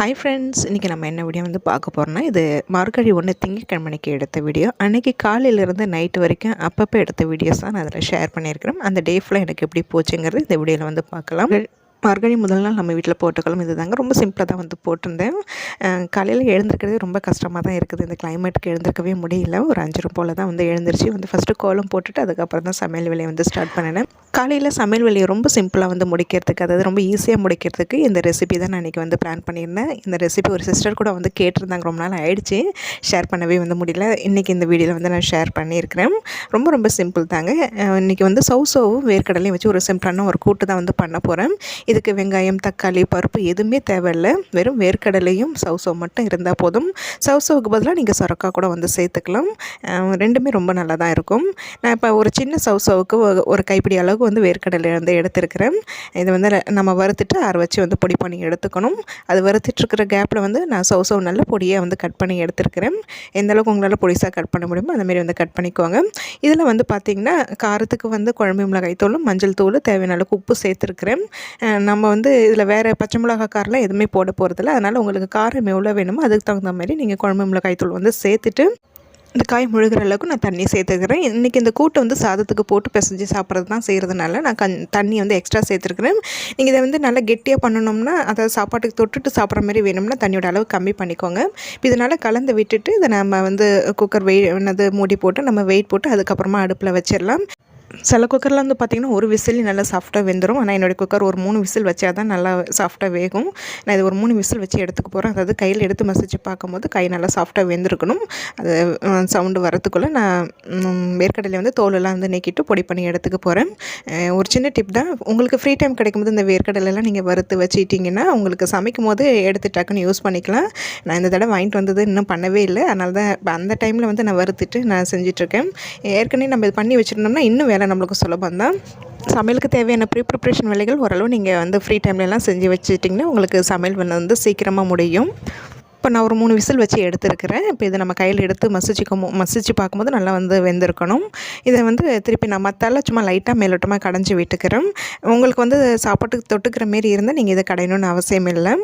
Hi friends இன்றைக்கி நம்ம என்ன வீடியோ வந்து பார்க்க போகிறோம்னா இது மார்கழி ஒன்று திங்கக்கிழமைக்கு எடுத்த வீடியோ அன்றைக்கி காலையிலேருந்து நைட்டு வரைக்கும் அப்பப்போ எடுத்த வீடியோஸ் தான் நான் அதில் ஷேர் பண்ணியிருக்கிறேன். அந்த டே ஃபுல்லாக எனக்கு எப்படி போச்சுங்கிறது இந்த வீடியோவில் வந்து பார்க்கலாம். மார்கழி முதல் நாள் நம்ம வீட்டில் போட்டுக்கலாம் இது தாங்க ரொம்ப சிம்பிளாக தான் வந்து போட்டிருந்தேன். காலையில் எழுந்திருக்கிறதே ரொம்ப கஷ்டமாக தான் இருக்குது. இந்த கிளைமேட்டுக்கு எழுந்திருக்கவே முடியல. ஒரு அஞ்சு போல் தான் வந்து எழுந்திரிச்சு. வந்து ஃபஸ்ட்டு கோலம் போட்டுட்டு அதுக்கப்புறம் தான் சமையல் வேலையை வந்து ஸ்டார்ட் பண்ணினேன். காலையில் சமையல் வேலையை ரொம்ப சிம்பிளாக வந்து முடிக்கிறதுக்கு அதாவது ரொம்ப ஈஸியாக முடிக்கிறதுக்கு இந்த ரெசிபி தான் நான் இன்றைக்கி வந்து பிளான் பண்ணியிருந்தேன். இந்த ரெசிபி ஒரு சிஸ்டர் கூட வந்து கேட்டிருந்தாங்க. ரொம்ப நாள் ஆயிடுச்சு. ஷேர் பண்ணவே வந்து முடியல. இன்றைக்கி இந்த வீடியோவில் வந்து நான் ஷேர் பண்ணியிருக்கிறேன். ரொம்ப ரொம்ப சிம்பிள் தாங்க. இன்றைக்கி வந்து சௌ சௌவும் வேர்க்கடலையும் வச்சு ஒரு சிம்பிளான ஒரு கூட்டு தான் வந்து பண்ண போகிறேன் இதுக்கு வெங்காயம் தக்காளி பருப்பு எதுவுமே தேவையில்லை. வெறும் வேர்க்கடலையும் சவுசவ் மட்டும் இருந்தால் போதும். சவுசவுக்கு பதிலாக நீங்கள் சொரக்கா கூட வந்து சேர்த்துக்கலாம். ரெண்டுமே ரொம்ப நல்லா தான் இருக்கும். நான் இப்போ ஒரு சின்ன சவுசவுக்கு ஒரு கைப்பிடி அளவுக்கு வந்து வேர்க்கடலை வந்து எடுத்துருக்கிறேன். இதை வந்து நம்ம வறுத்துட்டு ஆற வச்சு வந்து பொடி பண்ணி எடுத்துக்கணும். அது வறுத்துட்ருக்கிற கேப்பில் வந்து நான் சவுசவ் நல்ல பொடியை வந்து கட் பண்ணி எடுத்துருக்கிறேன். எந்த அளவுக்கு உங்களால் பொடிசாக கட் பண்ண முடியுமோ அந்தமாரி வந்து கட் பண்ணிக்குவாங்க இதில் வந்து பார்த்திங்கன்னா காரத்துக்கு வந்து குழம்பு மிளகாய் தூளும் மஞ்சள் தூள் தேவையான அளவுக்கு உப்பு சேர்த்துருக்குறேன். நம்ம வந்து இதில் வேறு பச்சை மிளகா காரெலாம் எதுவுமே போட போகிறதில்ல அதனால் உங்களுக்கு காரம் எவ்வளோ வேணுமோ அதுக்கு தகுந்த மாதிரி நீங்கள் குழம்பு மிளகாய் தூள் வந்து சேர்த்துட்டு இந்த காய் முழுகிற அளவுக்கு நான் தண்ணி சேர்த்துக்கிறேன். இன்றைக்கி இந்த கூட்டை வந்து சாதத்துக்கு போட்டு பிசைஞ்சு சாப்பிட்றது தான் செய்கிறதுனால நான் கண் தண்ணி வந்து எக்ஸ்ட்ரா சேர்த்துருக்குறேன். நீங்கள் இதை வந்து நல்லா கெட்டியாக பண்ணணும்னா அதாவது சாப்பாட்டுக்கு தொட்டுட்டு சாப்பிட்ற மாதிரி வேணும்னா தண்ணியோட அளவு கம்மி பண்ணிக்கோங்க. இதனால் கலந்து விட்டுட்டு இதை நம்ம வந்து குக்கர் வெய் என்னது மூடி போட்டு நம்ம வெயிட் போட்டு அதுக்கப்புறமா அடுப்பில் வச்சிடலாம். சில குக்கரில் வந்து பார்த்திங்கன்னா ஒரு விசில் நல்லா சாஃப்டாக வெந்துடும் ஆனால் என்னுடைய குக்கர் ஒரு மூணு விசில் வச்சா தான் நல்லா சாஃப்டாக வேகும். நான் இது ஒரு மூணு விசில் வச்சு எடுத்துக்க போகிறேன் அதாவது கையில் எடுத்து மசிச்சு பார்க்கும்போது கை நல்லா சாஃப்டாக வெந்திருக்கணும். அது சவுண்டு வரத்துக்குள்ளே நான் வேர்க்கடலை வந்து தோலெல்லாம் வந்து நீக்கிட்டு பொடி பண்ணி எடுத்துக்க போகிறேன் ஒரு சின்ன டிப் தான். உங்களுக்கு ஃப்ரீ டைம் கிடைக்கும்போது இந்த வேர்க்கடலைலாம் நீங்கள் வறுத்து வச்சுட்டிங்கன்னா உங்களுக்கு சமைக்கும் போது எடுத்து டக்குன்னு யூஸ் பண்ணிக்கலாம். நான் இந்த தடவை வாங்கிட்டு வந்தது இன்னும் பண்ணவே இல்லை. அதனால தான் அந்த டைமில் வந்து நான் வறுத்துட்டு நான் செஞ்சிட்ருக்கேன் ஏற்கனவே நம்ம இது பண்ணி வச்சுருந்தோம்னா இன்னும் வேலை நம்மளுக்கு சுலபம் தான். சமையலுக்கு தேவையான ப்ரீ ப்ரிப்ரேஷன் வேலைகள் ஓரளவு நீங்கள் வந்து ஃப்ரீ டைம்லலாம் செஞ்சு வச்சுட்டிங்கன்னா உங்களுக்கு சமையல் வந்து சீக்கிரமாக முடியும். இப்போ நான் ஒரு மூணு விசில் வச்சு எடுத்துருக்கிறேன். இப்போ இதை நம்ம கையில் எடுத்து மசிச்சுக்கோ மசிச்சு பார்க்கும்போது நல்லா வந்து வெந்திருக்கணும். இதை வந்து திருப்பி நான் மத்தால சும்மா லைட்டாக மேலோட்டமாக கடைஞ்சி விட்டுக்கிறேன். உங்களுக்கு வந்து சாப்பாட்டுக்கு தொட்டுக்கிற மாரி இருந்தால் நீங்கள் இதை கடையணும்னு அவசியம் இல்லை.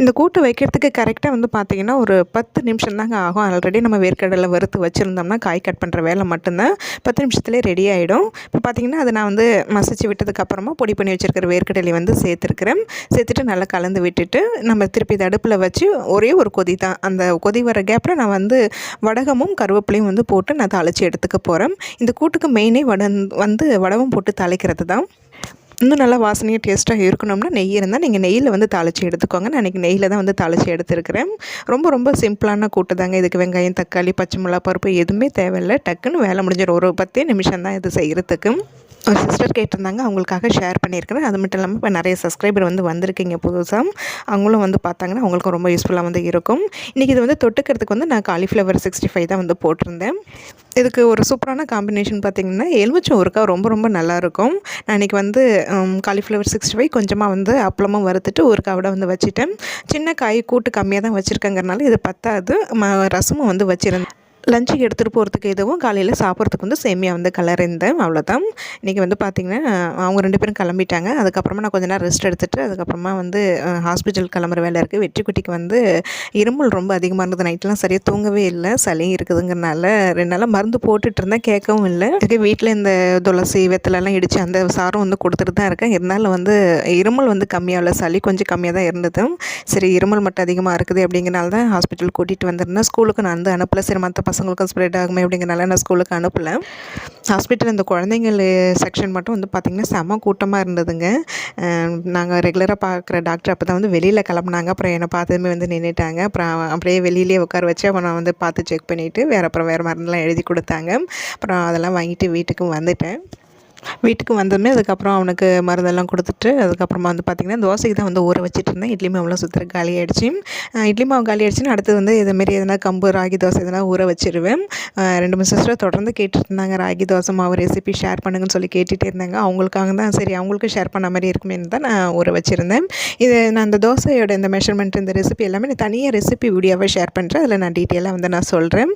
இந்த கூட்டு வைக்கிறதுக்கு கரெக்டாக வந்து பார்த்திங்கன்னா ஒரு பத்து நிமிஷம் தாங்க ஆகும். ஆல்ரெடி நம்ம வேர்க்கடலை வறுத்து வச்சுருந்தோம்னா காய் கட் பண்ணுற வேலை மட்டும்தான். பத்து நிமிஷத்துலேயே ரெடி ஆகிடும் இப்போ பார்த்திங்கன்னா அதை நான் வந்து மசிச்சு விட்டதுக்கப்புறமா பொடி பண்ணி வச்சுருக்கிற வேர்க்கடலை வந்து சேர்த்துருக்குறேன். சேர்த்துட்டு நல்லா கலந்து விட்டுட்டு நம்ம திருப்பி அடுப்பில் வச்சு ஒரே ஒரு கொதி தான். அந்த கொதி வர கேப்பில் நான் வந்து வடகமும் கருவேப்பிலையும் வந்து போட்டு நான் தாளித்து எடுத்துக்க போகிறேன் இந்த கூட்டுக்கு மெயினே வட வந்து வடகம் போட்டு தாளிக்கிறது தான். இன்னும் நல்லா வாசனையாக டேஸ்ட்டாக இருக்கணும்னா நெய் இருந்தால் நீங்கள் நெய்யில் வந்து தாளித்து எடுத்துக்கோங்க. நான் இன்றைக்கி நெய்யில் தான் வந்து தாளித்து எடுத்துருக்கிறேன். ரொம்ப ரொம்ப சிம்பிளான கூட்டு தாங்க. இதுக்கு வெங்காயம் தக்காளி பச்சை மிளகா பருப்பு எதுவுமே தேவையில்லை. டக்குன்னு வேலை முடிஞ்சிடும். ஒரு பத்தே நிமிஷம் தான் இது செய்கிறதுக்கு ஒரு சிஸ்டர் கேட்டிருந்தாங்க. அவங்களுக்காக ஷேர் பண்ணியிருக்கிறேன். அது மட்டும் இல்லாமல் இப்போ நிறைய சப்ஸ்கிரைபர் வந்து வந்திருக்கீங்க புதுசாக அவங்களும் வந்து பார்த்தாங்கன்னா அவங்களுக்கும் ரொம்ப யூஸ்ஃபுல்லாக வந்து இருக்கும். இன்றைக்கி இது வந்து தொட்டுக்கிறதுக்கு வந்து நான் காலிஃப்ளவர் சிக்ஸ்டி ஃபைவ் தான் வந்து போட்டிருந்தேன். இதுக்கு ஒரு சூப்பரான காம்பினேஷன் பார்த்திங்கன்னா எலுமிச்சம் ஊறுக்காய் ரொம்ப ரொம்ப நல்லாயிருக்கும் நான் இன்றைக்கி வந்து காலிஃப்ளவர் சிக்ஸ்டி ஃபைவ் கொஞ்சமாக வந்து அப்பளமும் வறுத்துட்டு ஊருக்காவோட வந்து வச்சுட்டேன். சின்ன காய் கூட்டு கம்மியாக தான் வச்சுருக்கங்கிறனால இது பத்தாது. ரசமும் வந்து வச்சுருந்தேன். லஞ்சுக்கு எடுத்துகிட்டு போகிறதுக்கு எதுவும் காலையில் சாப்பிட்றதுக்கு வந்து சேமியா வந்து கலரிந்தேன். அவ்வளோதான் இன்றைக்கி வந்து பார்த்திங்கன்னா அவங்க ரெண்டு பேரும் கிளம்பிட்டாங்க. அதுக்கப்புறமா நான் கொஞ்ச நேரம் ரெஸ்ட் எடுத்துகிட்டு அதுக்கப்புறமா வந்து ஹாஸ்பிட்டல் கிளம்புற வேலை இருக்குது வெற்றி குட்டிக்கு வந்து இருமல் ரொம்ப அதிகமாக இருந்தது. நைட்லாம் சரியாக தூங்கவே இல்லை. சளி இருக்குதுங்கிறனால ரெண்டு நாளாக மருந்து போட்டுட்டு இருந்தேன். கேட்கவும் இல்லை. இதுக்கு வீட்டில் இந்த துளசி வெத்தலெல்லாம் இடித்து அந்த சாரம் வந்து கொடுத்துட்டு தான் இருக்கேன். இருந்தாலும் வந்து இருமல் வந்து கம்மியாக இல்லை. சளி கொஞ்சம் கம்மியாக தான் இருந்தது சரி இருமல் மட்டும் அதிகமாக இருக்குது அப்படிங்கிறனால தான் ஹாஸ்பிட்டல் கூட்டிகிட்டு வந்திருந்தேன். ஸ்கூலுக்கு நான் வந்து அனுப்பல. சரி மற்ற பசங்களுக்கும் ஸ்ப்ரெட் ஆகுமே அப்படிங்கிறனால நான் ஸ்கூலுக்கு அனுப்பலை. ஹாஸ்பிட்டல் இந்த குழந்தைங்கள் செக்ஷன் மட்டும் வந்து பார்த்திங்கன்னா செம கூட்டமாக இருந்ததுங்க. நாங்கள் ரெகுலராக பார்க்குற டாக்டர் அப்போ தான் வந்து வெளியில் கிளம்புனாங்க. அப்புறம் என்னை பார்த்ததுமே வந்து நின்றுட்டாங்க அப்புறம் அப்படியே வெளியிலே உட்கார வச்சு அப்புறம் நான் வந்து பார்த்து செக் பண்ணிவிட்டு வேறு அப்புறம் வேறு மருந்தெல்லாம் எழுதி கொடுத்தாங்க. அப்புறம் அதெல்லாம் வாங்கிட்டு வீட்டுக்கும் வந்துட்டேன். வீட்டுக்கு வந்ததுமே அதுக்கப்புறம் அவனுக்கு மருந்தெல்லாம் கொடுத்துட்டு அதுக்கப்புறமா வந்து பார்த்திங்கன்னா தோசைக்கு தான் வந்து ஊற வச்சுட்டு இருந்தேன். இட்லி மாவுலாம் சுற்றுற காலி ஆகிடுச்சு இட்லி மாவு காலி ஆகிடுச்சின்னு அடுத்து வந்து இதுமாரி எதனா கம்பு ராகி தோசை எதனா ஊற வச்சிருவேன். ரெண்டு மூணு சிஸ்டர் தொடர்ந்து கேட்டுருந்தாங்க இருந்தாங்க. ராகி தோசை மாவு ரெசிபி ஷேர் பண்ணுங்கன்னு சொல்லி கேட்டுகிட்டே இருந்தாங்க. அவங்களுக்காக தான் சரி அவங்களுக்கும் ஷேர் பண்ண மாதிரி இருக்குமேனு தான் நான் ஊற வச்சுருந்தேன். இது நான் அந்த தோசையோட இந்த மெஷர்மெண்ட் இந்த ரெசிபி எல்லாமே நான் தனியாக ரெசிபி வீடியோவாக ஷேர் பண்ணுறேன் அதில் நான் டீட்டெயிலாக வந்து நான் சொல்கிறேன்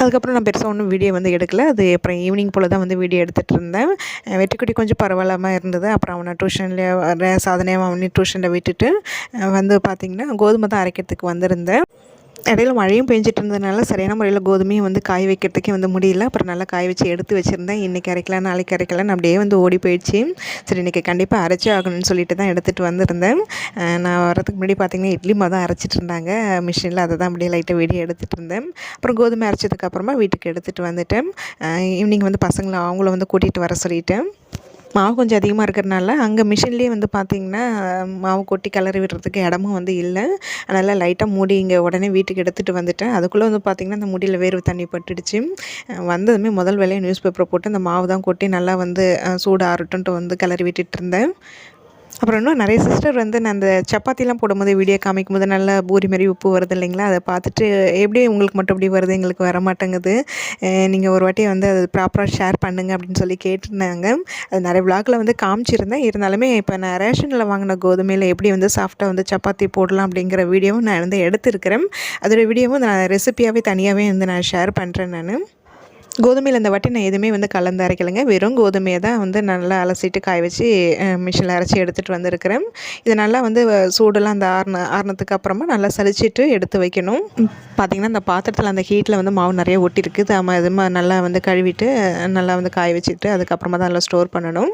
அதுக்கப்புறம் நான் பெருசாக ஒன்றும் வீடியோ வந்து எடுக்கல. அது அப்புறம் ஈவினிங் போல் தான் வந்து வீடியோ எடுத்துகிட்டு இருந்தேன். வெட்டிக்குட்டி கொஞ்சம் பரவாயில்லாமல் இருந்தது. அப்புறம் அவனை டியூஷனில் வர சாதனையாக அவனை டியூஷனில் விட்டுட்டு வந்து பார்த்திங்கன்னா கோதுமை தான் அரைக்கிறதுக்கு வந்திருந்தேன். இடையில மழையும் பெஞ்சிட்டு இருந்ததுனால சரியான முறையில் கோதுமையும் வந்து காய வைக்கிறதுக்கே வந்து முடியல. அப்புறம் நல்லா காய வச்சு எடுத்து வச்சுருந்தேன். இன்றைக்கி அரைக்கலாம் நாளைக்கு அரைக்கலாம். அப்படியே வந்து ஓடி போயிடுச்சு. சரி இன்றைக்கி கண்டிப்பாக அரைச்சே ஆகணும்னு சொல்லிட்டு தான் எடுத்துகிட்டு வந்திருந்தேன். நான் வரதுக்கு முன்னாடி பார்த்திங்கன்னா இட்லி மாவு தான் அரைச்சிட்டு இருந்தாங்க. மிஷினில் அதை தான் அப்படியே லைட்டாக வெடி எடுத்துகிட்டு இருந்தேன். அப்புறம் கோதுமை அரைச்சதுக்கப்புறமா வீட்டுக்கு எடுத்துகிட்டு வந்துட்டேன். ஈவினிங் வந்து பசங்களை அவங்கள வந்து கூட்டிகிட்டு வர சொல்லிட்டேன். மாவு கொஞ்சம் அதிகமாக இருக்கிறனால அங்கே மிஷின்லேயே வந்து பார்த்திங்கன்னா மாவு கொட்டி கிளறி விடுறதுக்கு இடமும் வந்து இல்லை. அதனால் லைட்டாக மூடி இங்கே உடனே வீட்டுக்கு எடுத்துகிட்டு வந்துட்டேன். அதுக்குள்ளே வந்து பார்த்திங்கன்னா அந்த முடியில் வேர்வு தண்ணி பட்டுடுச்சு. வந்ததுமே முதல் வேலையை நியூஸ் பேப்பரை போட்டு அந்த மாவு தான் கொட்டி நல்லா வந்து சூடாக சூடு ஆறட்டுன்ட்டு வந்து கிளறி விட்டுட்டு இருந்தேன். அப்புறம் இன்னும் நிறைய சிஸ்டர் வந்து நான் அந்த சப்பாத்திலாம் போடும்போது வீடியோ காமிக்கும் போது நல்லா பூரி மாதிரி உப்பு வருது இல்லைங்களா? அதை பார்த்துட்டு எப்படி உங்களுக்கு மட்டும் இப்படி வருது எங்களுக்கு வர மாட்டேங்குது. நீங்கள் ஒரு வாட்டி வந்து அது ப்ராப்பராக ஷேர் பண்ணுங்க அப்படின்னு சொல்லி கேட்டிருந்தாங்க. அது நிறைய விளாகில் வந்து காமிச்சிருந்தேன். இருந்தாலுமே இப்போ நான் ரேஷனில் வாங்கின கோதுமையில் எப்படி வந்து சாஃப்டாக வந்து சப்பாத்தி போடலாம் அப்படிங்கிற வீடியோவும் நான் வந்து எடுத்திருக்கிறேன். அதோட வீடியோவும் நான் ரெசிபியாகவே தனியாகவே வந்து நான் ஷேர் பண்ணுறேன் நான். கோதுமையில் இந்த வாட்டி நான் எதுவுமே வந்து கலந்து அரைக்கலைங்க. வெறும் கோதுமையை தான் வந்து நல்லா அலசிட்டு காய வச்சு மிஷினில் அரைச்சி எடுத்துகிட்டு வந்திருக்கிறேன். இது நல்லா வந்து சூடெல்லாம் அந்த ஆறுன ஆறுனதுக்கு அப்புறமா நல்லா சலிச்சிட்டு எடுத்து வைக்கணும். பார்த்திங்கன்னா அந்த பாத்திரத்தில் அந்த ஹீட்டில் வந்து மாவு நிறைய ஒட்டியிருக்கு. ஆமாம் இது நல்லா வந்து கழுவிட்டு நல்லா வந்து காய வச்சுட்டு அதுக்கப்புறமா தான் நல்லா ஸ்டோர் பண்ணணும்.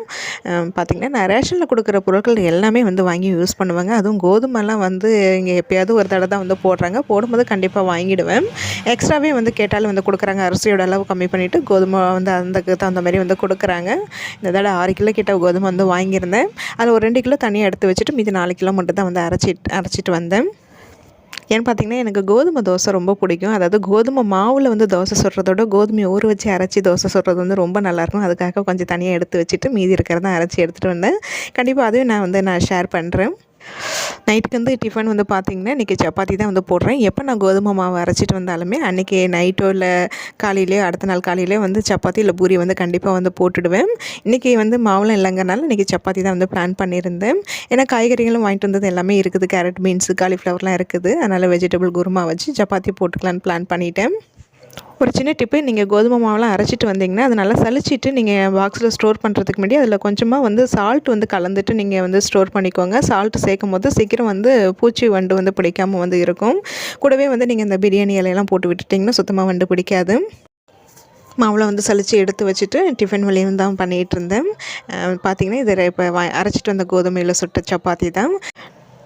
பார்த்திங்கன்னா நான் ரேஷனில் கொடுக்குற பொருட்கள் எல்லாமே வந்து வாங்கி யூஸ் பண்ணுவாங்க. அதுவும் கோதுமைலாம் வந்து இங்கே எப்போயாவது ஒரு தடவை தான் வந்து போடுறாங்க. போடும்போது கண்டிப்பாக வாங்கிடுவேன். எக்ஸ்ட்ராவே வந்து கேட்டாலும் வந்து கொடுக்குறாங்க. அரிசியோட அளவு கம்மி பண்ணிவிட்டு கோதுமை வந்து அந்த தகுந்த மாதிரி வந்து கொடுக்குறாங்க. இந்த தடவை ஆறு கிலோ கிட்ட கோதுமை வந்து வாங்கியிருந்தேன். அதில் ஒரு ரெண்டு கிலோ தனியாக எடுத்து வச்சுட்டு மீதி நாலு கிலோ மட்டும் தான் வந்து அரைச்சிட்டு அரைச்சிட்டு வந்தேன். ஏன்னு பார்த்தீங்கன்னா எனக்கு கோதுமை தோசை ரொம்ப பிடிக்கும். அதாவது கோதுமை மாவில் வந்து தோசை சுடுறதோட கோதுமையை ஊற வச்சு அரைச்சி தோசை சுடுறது வந்து ரொம்ப நல்லாயிருக்கும் அதுக்காக கொஞ்சம் தனியாக எடுத்து வச்சுட்டு மீதி இருக்கிறத அரைச்சி எடுத்துகிட்டு வந்தேன். கண்டிப்பாக அதையும் நான் வந்து நான் ஷேர் பண்ணுறேன் நைட்டுக்கு வந்து டிஃபன் வந்து பார்த்திங்கன்னா இன்றைக்கி சப்பாத்தி தான் வந்து போடுறேன். எப்போ நான் கோதுமை மாவு அரைச்சிட்டு வந்தாலுமே அன்றைக்கி நைட்டோ இல்லை காலையிலேயோ அடுத்த நாள் காலையிலேயோ வந்து சப்பாத்தி இல்லை பூரி வந்து கண்டிப்பாக வந்து போட்டுடுவேன். இன்றைக்கி வந்து மாவுலாம் இல்லைங்கனால இன்றைக்கி சப்பாத்தி தான் வந்து பிளான் பண்ணியிருந்தேன். ஏன்னா காய்கறிகளும் வாங்கிட்டு வந்தது எல்லாமே இருக்குது. கேரட் பீன்ஸு காலிஃப்ளவர்லாம் இருக்குது. அதனால் வெஜிடபிள் குருமா வச்சு சப்பாத்தி போட்டுக்கலான்னு பிளான் பண்ணிட்டேன். ஒரு சின்ன டிப்பு நீங்கள் கோதுமை மாவுலாம் அரைச்சிட்டு வந்தீங்கன்னா அது நல்லா சலிச்சிட்டு நீங்கள் பாக்ஸில் ஸ்டோர் பண்ணுறதுக்கு முன்னாடி அதில் கொஞ்சமாக வந்து சால்ட் வந்து கலந்துட்டு நீங்கள் வந்து ஸ்டோர் பண்ணிக்கோங்க. சால்ட் சேர்க்கும் போது சீக்கிரம் வந்து பூச்சி வண்டு வந்து பிடிக்காம வந்து இருக்கும். கூடவே வந்து நீங்கள் இந்த பிரியாணி இலையெல்லாம் போட்டு விட்டுட்டிங்கன்னா சுத்தமாக வண்டு பிடிக்காது. மாவில் வந்து சளிச்சு எடுத்து வச்சுட்டு டிஃபன் வழியும் தான் பண்ணிகிட்டு இருந்தேன். பார்த்தீங்கன்னா இதில் இப்போ அரைச்சிட்டு வந்த கோதுமையில் சுட்ட சப்பாத்தி தான்.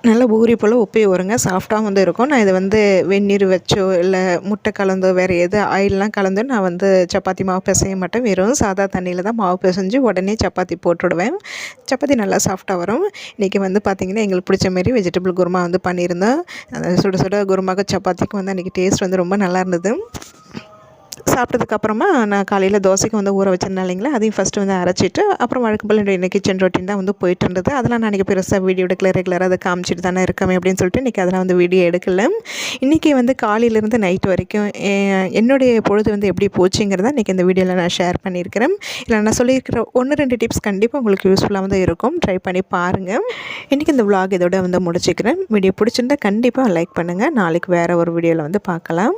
நல்லா பூரி போல் உப்பி வருங்க சாஃப்டாக வந்து இருக்கும். நான் இதை வந்து வெந்நீர் வச்சோ இல்லை முட்டை கலந்தோ வேறு எது ஆயிலெலாம் கலந்தோ நான் வந்து சப்பாத்தி மாவு பிசைய மாட்டேன். வெறும் சாதா தண்ணியில் தான் மாவு பிசைஞ்சு உடனே சப்பாத்தி போட்டுவிடுவேன் சப்பாத்தி நல்லா சாஃப்டாக வரும். இன்றைக்கி வந்து பார்த்திங்கன்னா எங்களுக்கு பிடிச்ச மாரி வெஜிடபிள் குருமா வந்து பண்ணியிருந்தோம். அந்த சுட சுட குருமாக்கு சப்பாத்திக்கும் வந்து அன்றைக்கி டேஸ்ட் வந்து ரொம்ப நல்லா இருந்தது. சாப்பிட்டதுக்கப்புறமா நான் காலையில் தோசைக்கு வந்து ஊற வச்சிருந்தேன் இல்லைங்களா? அதையும் ஃபஸ்ட்டு வந்து அரைச்சிட்டு அப்புறம் வழக்கு போல் என்னுடைய கிச்சன் ரொட்டீன் தான் வந்து போயிட்டு இருந்தது. அதெல்லாம் நான் இன்றைக்கி பெருசாக வீடியோ எடுக்கல ரெகுலராக அதை காமிச்சிட்டு தானே இருக்கமே அப்படின்னு சொல்லிட்டு இன்றைக்கி அதெல்லாம் வந்து வீடியோ எடுக்கல. இன்றைக்கி வந்து காலையிலேருந்து நைட் வரைக்கும் என்னுடைய பொழுது வந்து எப்படி போச்சுங்கிறத இன்றைக்கி இந்த வீடியோவில் நான் ஷேர் பண்ணியிருக்கிறேன். இல்லை நான் சொல்லியிருக்கிற ஒன்று ரெண்டு டிப்ஸ் கண்டிப்பாக உங்களுக்கு யூஸ்ஃபுல்லாக வந்து இருக்கும். ட்ரை பண்ணி பாருங்கள் இன்றைக்கி இந்த vlog இதோட வந்து முடிச்சுக்கிறேன். வீடியோ பிடிச்சிருந்தா கண்டிப்பாக லைக் பண்ணுங்கள் நாளைக்கு வேறு ஒரு வீடியோவில் வந்து பார்க்கலாம்.